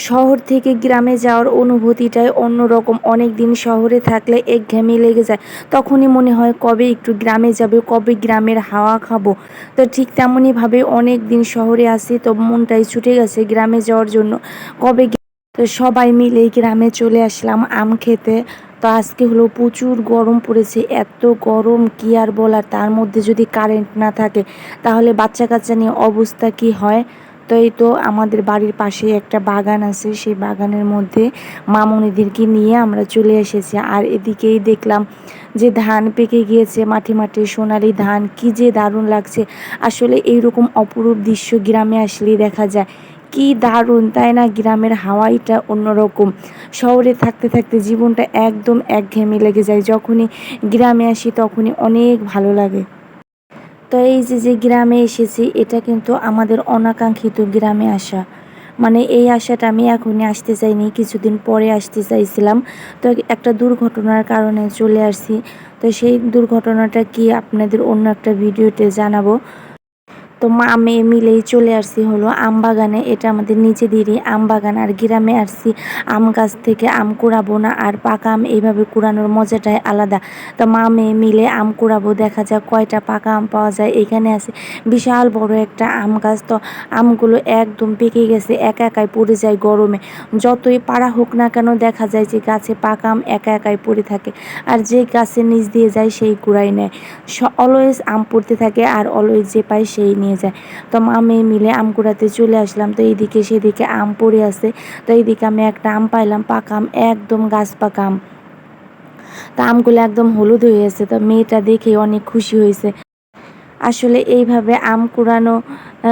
শহর থেকে গ্রামে যাওয়ার অনুভূতিটাই অন্যরকম। অনেক দিন শহরে থাকলে একঘেয়েমি লেগে যায়। তখনই মনে হয়, কবে একটু গ্রামে যাবে, কবে গ্রামের হাওয়া খাব? তো ঠিক তেমনইভাবে অনেক দিন শহরে আসি তো মনটাই ছুটে গেছে গ্রামে যাওয়ার জন্য। কবে তো সবাই মিলে গ্রামে চলে আসলাম আম খেতে। তো আজকে হলো প্রচুর গরম পড়েছে। এত গরম, কি আর বলার? তার মধ্যে যদি কারেন্ট না থাকে, তাহলে বাচ্চা কাচ্চা নিয়ে অবস্থা কি হয়? এই তো আমাদের বাড়ির পাশে একটা বাগান আছে, সেই বাগানের মধ্যে মামনিদেরকে নিয়ে আমরা চলে এসেছি। আর এদিকেই দেখলাম যে ধান পেকে গিয়েছে, মাঠে মাঠে সোনালি ধান, কি যে দারুণ লাগছে। আসলে এইরকম অপরূপ দৃশ্য গ্রামে আসলেই দেখা যায়। কি দারুণ, তাই না? গ্রামের হাওয়াইটা অন্যরকম। শহরে থাকতে থাকতে জীবনটা একদম একঘেয়েমি লেগে যায়। যখনই গ্রামে আসি তখনই অনেক ভালো লাগে। তো এই যে যে গ্রামে এসেছি, এটা কিন্তু আমাদের অনাকাঙ্ক্ষিত গ্রামে আসা। মানে এই আশাটা আমি এখনই আসতে চাইনি, কিছুদিন পরে আসতে চাইছিলাম। তো একটা দুর্ঘটনার কারণে চলে আসছি। তো সেই দুর্ঘটনাটা কি আপনাদের অন্য একটা ভিডিওতে জানাব। তো মা মেয়ে মিলেই চলে আসছি হলো আম বাগানে। এটা আমাদের নিচে নিজেদেরই আম বাগান। আর গ্রামে আসছি, আম গাছ থেকে আম কুড়াবো না। আর পাকা আম এইভাবে কুড়ানোর মজাটাই আলাদা। তো মা মেয়ে মিলে আম কুড়াবো। দেখা যাক কয়টা পাকা আম পাওয়া যায়। এখানে আছে বিশাল বড় একটা আম গাছ। তো আমগুলো একদম পেকে গেছে, একা একাই পড়ে যায় গরমে। যতই পাড়া হোক না কেন দেখা যায় যে গাছে পাকা আম একা একাই পড়ে থাকে। আর যে গাছের নিচ দিয়ে যায়, সেই কুড়াই নেয়। অলওয়েজ আম পড়তে থাকে। আর অলওয়েজ যে পায়, সেই নিয়ে যায়। তো মা মেয়ে মিলে আম কুড়াতে চলে আসলাম। তো এইদিকে সেদিকে আম পড়ে আছে। তো এইদিকে আমি একটা আম পাইলাম, পাকা আম, একদম গাছ পাকা আম। তা আমগুলো একদম হলুদ হয়ে গেছে তো মেয়েটা দেখে অনেক খুশি হয়েছে। আসলে এইভাবে আম কুড়ানো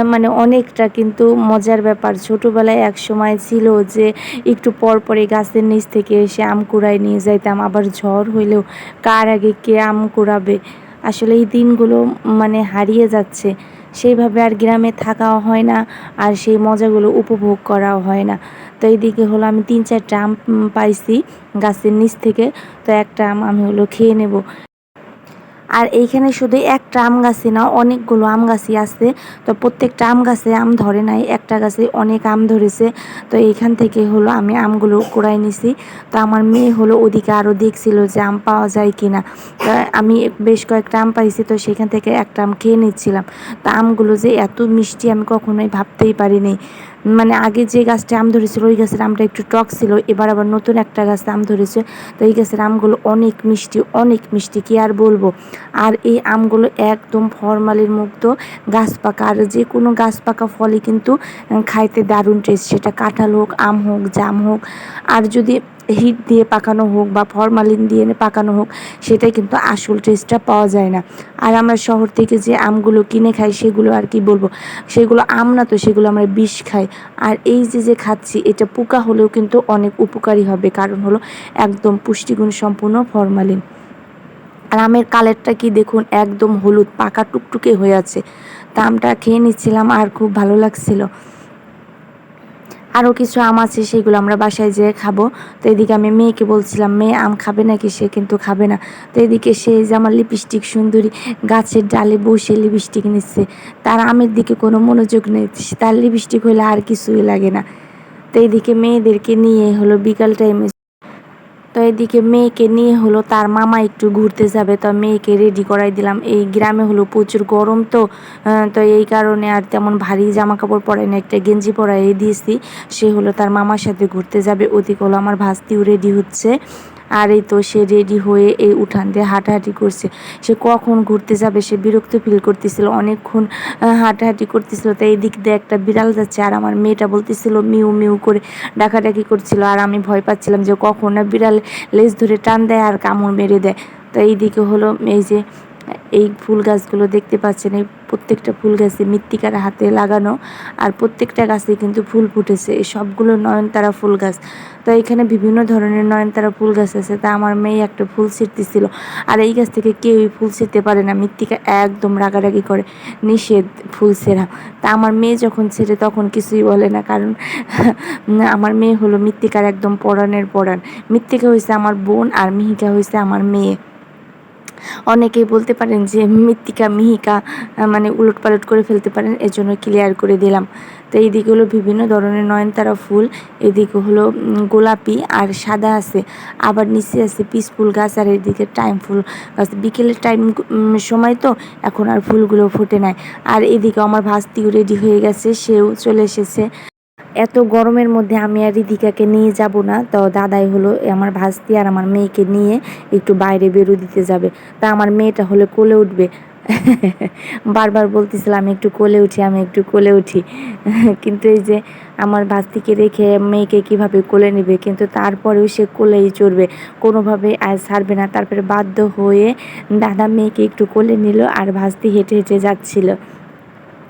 মানে অনেকটা কিন্তু মজার ব্যাপার। ছোটোবেলায় এক সময় ছিল যে একটু পর পরে গাছের নিচ থেকে এসে আম কুড়ায় নিয়ে যাইতাম। আবার ঝড় হইলেও কার আগে কে আম কুড়াবে? আসলে এই দিনগুলো মানে হারিয়ে যাচ্ছে। সেইভাবে আর গ্রামে থাকাও হয় না, আর সেই মজাগুলো উপভোগ করাও হয় না। তো এইদিকে হলো আমি তিন চারটা আম পাইছি গাছের নিচ থেকে, তো একটা আম আমি হলো খেয়ে নেব। আর এইখানে শুধু একটা আম গাছে না, অনেকগুলো আম গাছই আছে। তো প্রত্যেকটা আম গাছে আম ধরে নাই, একটা গাছে অনেক আম ধরেছে। তো এইখান থেকে হলো আমি আমগুলো কুড়াই নিছি। তো আমার মেয়ে হলো ওদিকে আরও দেখছিল যে আম পাওয়া যায় কি না তা আমি বেশ কয়েকটা আম পাইছি, তো সেখান থেকে একটা আম খেয়ে নিচ্ছিলাম। তা আমগুলো যে এত মিষ্টি আমি কখনোই ভাবতেই পারিনি। মানে আগে যে গাছটা আম ধরেছিল, ওই গাছের আমটা একটু টক ছিল, এবার আবার নতুন একটা গাছে আম ধরেছে। তো এই গাছের আমগুলো অনেক মিষ্টি অনেক মিষ্টি, কি আর বলব? আর এই আমগুলো একদম ফরমালিন মুক্ত, গাছ পাকা। আর যে কোনো গাছ পাকা ফলে কিন্তু খাইতে দারুণ টেস্ট সেটা কাঁঠাল হোক, আম হোক, জাম হোক। আর যদি হিট দিয়ে পাকানো হোক বা ফরমালিন দিয়ে পাকানো হোক, সেটাই কিন্তু আসল টেস্টটা পাওয়া যায় না। আর আমরা শহর থেকে যে আমগুলো কিনে খাই, সেগুলো আর কি বলব? সেগুলো আম না তো, সেগুলো আমরা বিষ খাই। আর এই যে যে খাচ্ছি, এটা পোকা হলেও কিন্তু অনেক উপকারী হবে। কারণ হলো একদম পুষ্টিগুণ সম্পূর্ণ ফরমালিন। আর আমের কালারটা কি দেখুন, একদম হলুদ, পাকা টুকটুকে হয়ে আছে। তা আমটা খেয়ে নিচ্ছিলাম, আর খুব ভালো লাগছিল। আরও কিছু আম আছে, সেগুলো আমরা বাসায় যেয়ে খাব। তো এদিকে আমি মেয়েকে বলছিলাম, মেয়ে, আম খাবে নাকি? সে কিন্তু খাবে না। তো এদিকে সে যে আমার লিপস্টিক সুন্দরী গাছের ডালে বসে লিপস্টিক নিচ্ছে। তার আমের দিকে কোনো মনোযোগ নেই, তার লিপস্টিক হলে আর কিছুই লাগে না। তো এদিকে মেয়েদেরকে নিয়ে হলো বিকাল টাইমে এদিকে মেয়েকে নিয়ে হলো, তার মামা একটু ঘুরতে যাবে, তো মেয়েকে রেডি করাই দিলাম। এই গ্রামে হলো প্রচুর গরম তো তো এই কারণে আর তেমন ভারী জামা কাপড় পরাই না, একটা গেঞ্জি পরাই দিয়েছি। সে হলো তার মামার সাথে ঘুরতে যাবে, ওদিকে হলো আমার ভাস্তিও রেডি হচ্ছে। আর এই তো সে রেডি হয়ে এই উঠান দিয়ে হাঁটাহাঁটি করছে। সে কখন ঘুরতে যাবে সে বিরক্ত ফিল করতেছিল, অনেকক্ষণ হাঁটাহাঁটি করতেছিল। তাই এদিক দিক দিয়ে একটা বিড়াল যাচ্ছে আর আমার মেয়েটা বলতেছিল, মিউ মিউ করে ডাকাডাকি করছিল। আর আমি ভয় পাচ্ছিলাম যে কখন না বিড়াল লেজ ধরে টান দেয় আর কামড় মেরে দেয়। তো এইদিকে হলো এই যে এই ফুল গাছগুলো দেখতে পাচ্ছেন, এই প্রত্যেকটা ফুল গাছে মৃত্তিকার হাতে লাগানো আর প্রত্যেকটা গাছে কিন্তু ফুল ফুটেছে। এই সবগুলো নয়নতারা ফুল গাছ। তো এখানে বিভিন্ন ধরনের নয়নতারা ফুল গাছ আছে। তা আমার মেয়ে একটা ফুল ছিঁড়তেছিল আর এই গাছ থেকে কেউই ফুল ছিঁড়তে পারে না। মৃত্তিকা একদম রাগারাগি করে, নিষেধ ফুল ছেঁড়া। তা আমার মেয়ে যখন ছেড়ে তখন কিছুই বলে না। কারণ আমার মেয়ে হলো মৃত্তিকার একদম পরাণের পরাণ মৃত্তিকা হয়েছে আমার বোন আর মিহিকা হয়েছে আমার মেয়ে। অনেকেই বলতে পারেন যে মৃত্তিকা, মিহিকা মানে উলট পালট করে ফেলতে পারেন, এজন্য ক্লিয়ার করে দিলাম। তো এইদিকে হলো বিভিন্ন ধরনের নয়নতারা ফুল এদিকে হলো গোলাপি আর সাদা আছে, আবার নিচে আছে পিস ফুল গাছ আর এদিকে টাইম ফুল গাছ। বিকেলের টাইম সময় তো, এখন আর ফুলগুলো ফুটে নাই। আর এদিকে আমার ভাস্তিও রেডি হয়ে গেছে, সেও চলে এসেছে। এত গরমের মধ্যে আমি আর রিদিকাকে নিয়ে যাব না। তো দাদাই হলো আমার ভাস্তি আর আমার মেয়েকে নিয়ে একটু বাইরে বেরো দিতে যাবে। তা আমার মেয়েটা হলে কোলে উঠবে। বারবার বলতেছিল আমি একটু কোলে উঠি, আমি একটু কোলে উঠি। কিন্তু এই যে আমার ভাস্তিকে রেখে মেয়েকে কীভাবে কোলে নেবে, কিন্তু তারপরেও সে কোলেই চড়বে। কোনোভাবে আর ছাড়বে না। তারপরে বাধ্য হয়ে দাদা মেয়েকে একটু কোলে নিল আর ভাস্তি হেঁটে হেঁটে যাচ্ছিল।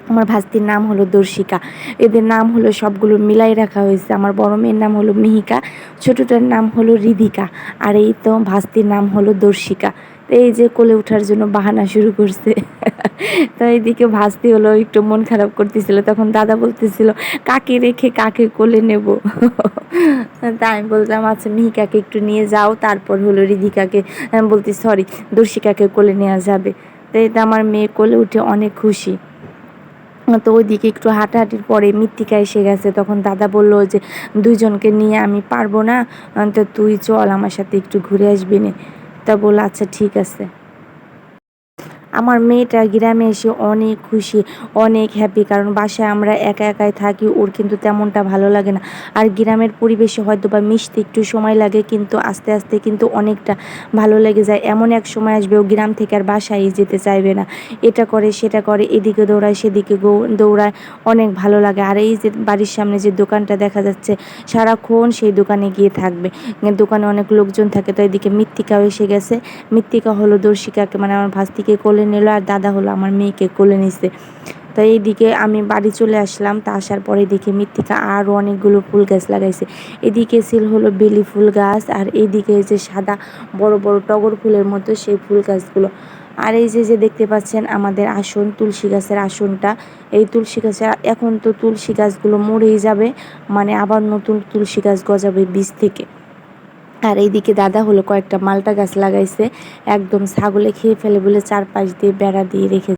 আমার ভাস্তির নাম হলো দর্শিকা। এদের নাম হলো সবগুলো মিলাই রাখা হয়েছে। আমার বড় মেয়ের নাম হলো মিহিকা, ছোটোটার নাম হলো রিধিকা, আর এই তো ভাস্তির নাম হলো দর্শিকা। তো এই যে কোলে ওঠার জন্য বাহানা শুরু করছে। তো এইদিকে ভাস্তি হলো, একটু মন খারাপ করতেছিল। তখন দাদা বলতেছিল, কাকে রেখে কাকে কোলে নেব? তাই আমি বলতাম আচ্ছা মিহিকাকে একটু নিয়ে যাও। তারপর হলো রিধিকাকে। বলতে সরি, দর্শিকাকে কোলে নেওয়া যাবে। তো এতে আমার মেয়ে কোলে উঠে অনেক খুশি। তো ওইদিকে একটু হাঁটাহাঁটির পরে মৃত্তিকা এসে গেছে। তখন দাদা বলল যে, দুইজনকে নিয়ে আমি পারব না। তো তুই চল আমার সাথে একটু ঘুরে আসবি নে। তা বলল আচ্ছা ঠিক আছে। আমার মেয়েটা গ্রামে এসে অনেক খুশি, অনেক হ্যাপি কারণ বাসায় আমরা একা একাই থাকি, ওর কিন্তু তেমনটা ভালো লাগে না। আর গ্রামের পরিবেশে হয়তো বা মিশতে একটু সময় লাগে, কিন্তু আস্তে আস্তে কিন্তু অনেকটা ভালো লেগে যায়। এমন এক সময় আসবে, ও গ্রাম থেকে আর বাসায় যেতে চাইবে না। এটা করে, সেটা করে, এদিকে দৌড়ায়, সেদিকে দৌড়ায়, অনেক ভালো লাগে। আর এই যে বাড়ির সামনে যে দোকানটা দেখা যাচ্ছে, সারাক্ষণ সেই দোকানে গিয়ে থাকবে। দোকানে অনেক লোকজন থাকে, তো এদিকে মৃত্তিকাও এসে গেছে। মৃত্তিকা হলো দর্শিকাকে মানে আমার ভাস্তিকে কোলে নিল আর দাদা হলো আমার মেয়েকে কোলে নিছে। তো এইদিকে আমি বাড়ি চলে আসলাম। তা আসার পরে দেখি মৃত্তিকা আরও অনেকগুলো ফুল গাছ লাগাইছে। এদিকে ছিল হলো বেলি ফুল গাছ আর এইদিকে যে সাদা বড় বড় টগর ফুলের মতো সেই ফুল গাছগুলো। আর এই যে যে দেখতে পাচ্ছেন আমাদের আসন, তুলসী গাছের আসনটা। এই তুলসী গাছে এখন তো তুলসী গাছগুলো মরেই যাবে। মানে আবার নতুন তুলসী গাছ গজাবে বীজ থেকে। আর এইদিকে দাদা হলো কয়েকটা মালটা গাছ লাগাইছে, একদম ছাগলে খেয়ে ফেলে বলে চারপাশ দিয়ে বেড়া দিয়ে রেখে